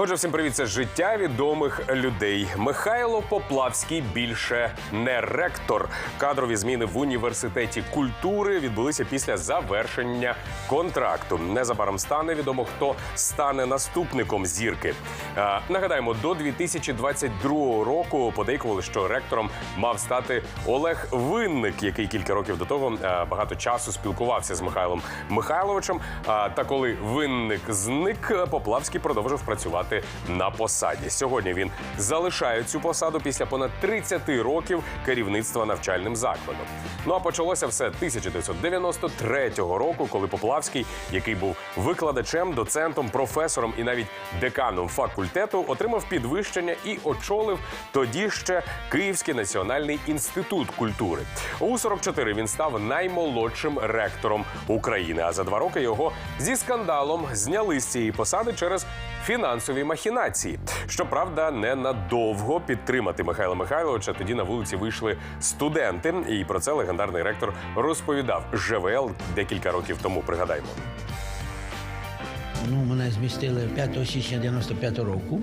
Отже, всім привіт, це життя відомих людей. Михайло Поплавський більше не ректор. Кадрові зміни в університеті культури відбулися після завершення контракту. Незабаром стане відомо, хто стане наступником зірки. Е, нагадаємо, до 2022 року подейкували, що ректором мав стати Олег Винник, який кілька років до того е, багато часу спілкувався з Михайлом Михайловичем. А та коли винник зник, Поплавський продовжив працювати на посаді. Сьогодні він залишає цю посаду після понад 30 років керівництва навчальним закладом. Ну а почалося все 1993 року, коли Поплавський, який був викладачем, доцентом, професором і навіть деканом факультету, отримав підвищення і очолив тоді ще Київський національний інститут культури. У 44 він став наймолодшим ректором України. А за два роки його зі скандалом зняли з цієї посади через фінансові махінації. Щоправда, ненадовго підтримати Михайла Михайловича тоді на вулиці вийшли студенти, і про це легендарний ректор розповідав ЖВЛ декілька років тому. Пригадаємо. Ну, мене змістили 5 січня 95 року.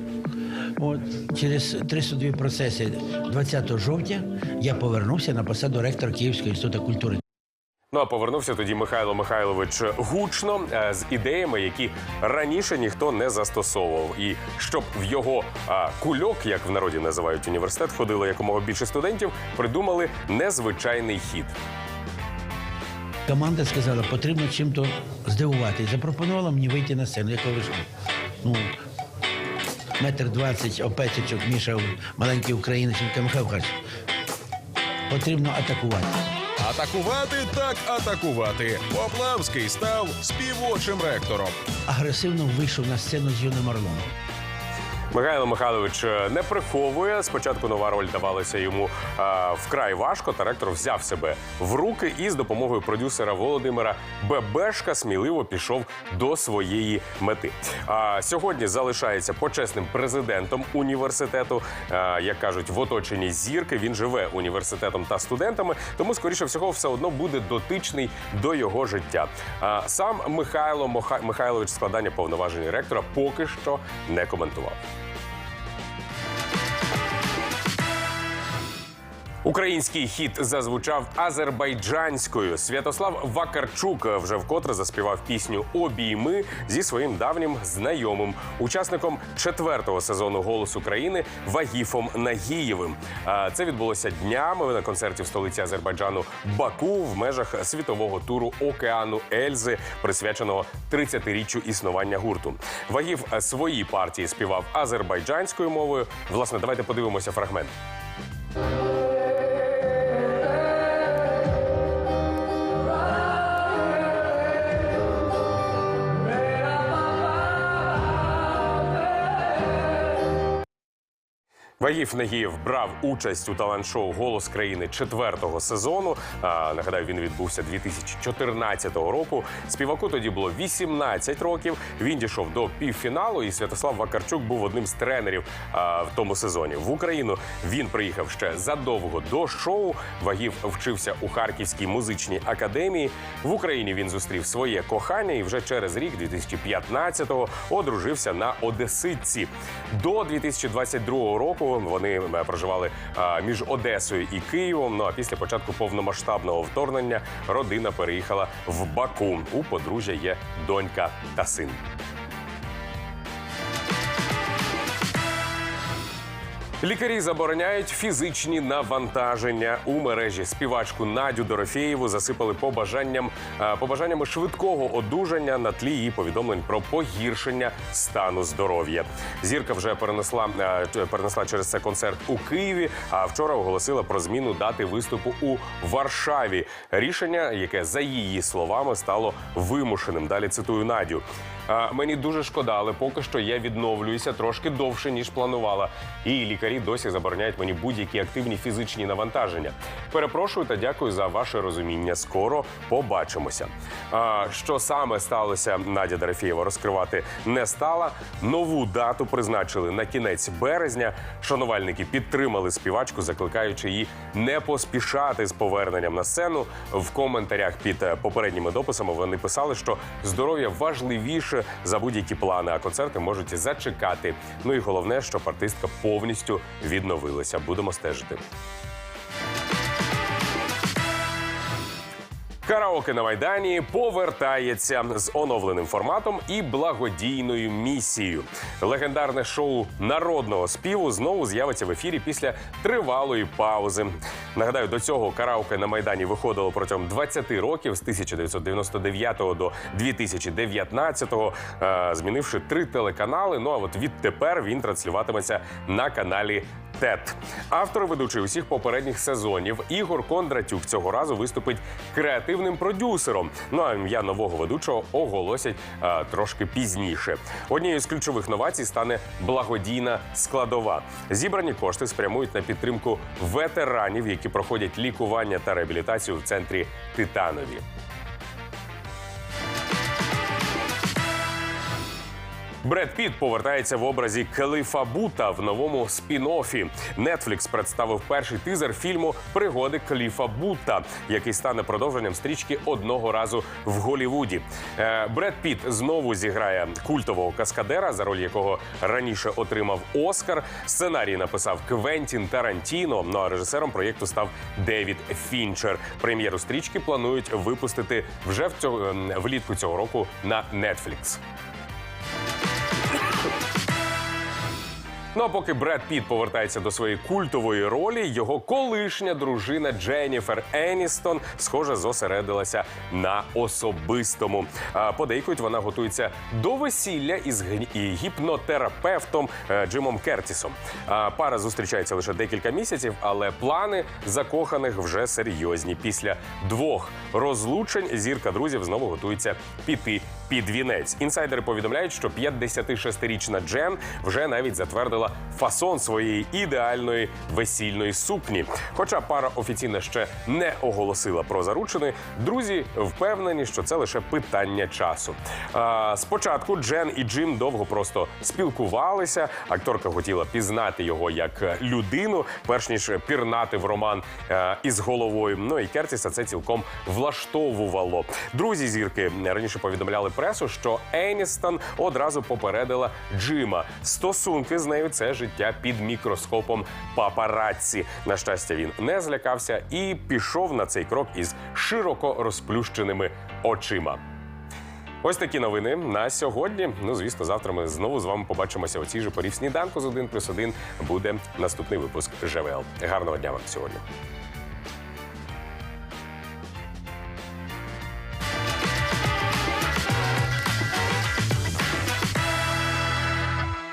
От через три судові процеси 20 жовтня я повернувся на посаду ректора Київського інституту культури. Ну а повернувся тоді Михайло Михайлович гучно е, з ідеями, які раніше ніхто не застосовував. І щоб в його кульок, як в народі називають університет, ходило якомога більше студентів, придумали незвичайний хід. Команда сказала, потрібно чим-то здивувати. І запропонувала мені вийти на сцену. Я кажу, ну, метр двадцять опецючок Міша, маленький українець, Михайло Михайлович, потрібно атакувати. Атакувати так атакувати. Поплавський став співочим ректором. Агресивно вийшов на сцену з юним орлом. Михайло Михайлович е, не приховує. Спочатку нова роль давалася йому е, вкрай важко. Та ректор взяв себе в руки і з допомогою продюсера Володимира Бебешка сміливо пішов до своєї мети. А сьогодні залишається почесним президентом університету. Е, як кажуть, в оточенні зірки він живе університетом та студентами, тому скоріше всього все одно буде дотичний до його життя. А сам Михайло Моха- Михайлович складання повноважень ректора поки що не коментував. Український хіт зазвучав азербайджанською. Святослав Вакарчук вже вкотре заспівав пісню Обійми зі своїм давнім знайомим, учасником четвертого сезону Голос України Вагіфом Нагієвим. Це відбулося днями на концерті в столиці Азербайджану Баку в межах світового туру Океану Ельзи, присвяченого 30-річчю існування гурту. Вагів свої партії співав азербайджанською мовою. Власне, давайте подивимося фрагмент. Вагів Нагієв брав участь у талант-шоу Голос країни четвертого сезону. А, нагадаю, він відбувся 2014 року. Співаку тоді було 18 років. Він дійшов до півфіналу, і Святослав Вакарчук був одним з тренерів а, в тому сезоні. В Україну він приїхав ще задовго до шоу. Вагів вчився у Харківській музичній академії. В Україні він зустрів своє кохання і вже через рік, 2015-го, одружився на Одеситці. До 2022 року вони е, проживали між Одесою і Києвом. Ну а після початку повномасштабного вторгнення родина переїхала в Баку. У подружжя є донька та син. Лікарі забороняють фізичні навантаження у мережі. Співачку Надю Дорофєєву засипали побажанням е, побажаннями швидкого одужання на тлі її повідомлень про погіршення стану здоров'я. Зірка вже перенесла е, перенесла через це концерт у Києві. А вчора оголосила про зміну дати виступу у Варшаві. Рішення, яке за її словами стало вимушеним. Далі цитую Надю. Мені дуже шкода, але поки що я відновлююся трошки довше ніж планувала. І лікарі досі забороняють мені будь-які активні фізичні навантаження. Перепрошую та дякую за ваше розуміння. Скоро побачимося. А, що саме сталося, Надя Дорофєєва розкривати не стала. Нову дату призначили на кінець березня. Шанувальники підтримали співачку, закликаючи її не поспішати з поверненням на сцену. В коментарях під е, попередніми дописами вони писали, що здоров'я важливіше за будь-які плани, а концерти можуть зачекати. Ну і головне, що артистка повністю відновилася. Будемо стежити. Караоке на майдані повертається з оновленим форматом і благодійною місією. Легендарне шоу народного співу знову з'явиться в ефірі після тривалої паузи. Нагадаю, до цього караоке на майдані виходило протягом 20 років з 1999 до 2019, е, змінивши три телеканали. Ну а от відтепер він транслюватиметься на каналі ТЕТ. Автор ведучий усіх попередніх сезонів Ігор Кондратюк цього разу виступить креативним продюсером. Ну а ім'я нового ведучого оголосять а, трошки пізніше. Однією з ключових новацій стане благодійна складова. Зібрані кошти спрямують на підтримку ветеранів, які проходять лікування та реабілітацію в центрі Титанові. Бред Піт повертається в образі Келифа Бута в новому спін-оффі. Netflix представив перший тизер фільму Пригоди Келіфа Бута, який стане продовженням стрічки одного разу в Голівуді. Е, Бред Піт знову зіграє культового каскадера, за роль якого раніше отримав Оскар. Сценарій написав Квентін Тарантіно. Ну а режисером проєкту став Девід Фінчер. Прем'єру стрічки планують випустити вже в цього ем, влітку цього року на Netflix. Ну а поки Бред Піт повертається до своєї культової ролі, його колишня дружина Дженніфер Еністон, схоже, зосередилася на особистому. Подейкують, вона готується до весілля із гі- гіпнотерапевтом е, Джимом Кертісом. Пара зустрічається лише декілька місяців, але плани закоханих вже серйозні. Після двох розлучень зірка друзів знову готується піти під вінець. Інсайдери повідомляють, що 56-річна Джен вже навіть затвердила фасон своєї ідеальної весільної сукні. Хоча пара офіційно ще не оголосила про заручини, друзі впевнені, що це лише питання часу. А, спочатку Джен і Джим довго просто спілкувалися. Акторка хотіла пізнати його як людину, перш ніж пірнати в роман е, із головою. Ну і Кертіса це цілком влаштовувало. Друзі зірки раніше повідомляли пресу, що Еністон одразу попередила Джима. Стосунки з нею це життя під мікроскопом папараці. На щастя, він не злякався і пішов на цей крок із широко розплющеними очима. Ось такі новини на сьогодні. Ну, звісно, завтра ми знову з вами побачимося у цій же порі в сніданку з 1 плюс 1 буде наступний випуск ЖВЛ. Гарного дня вам сьогодні.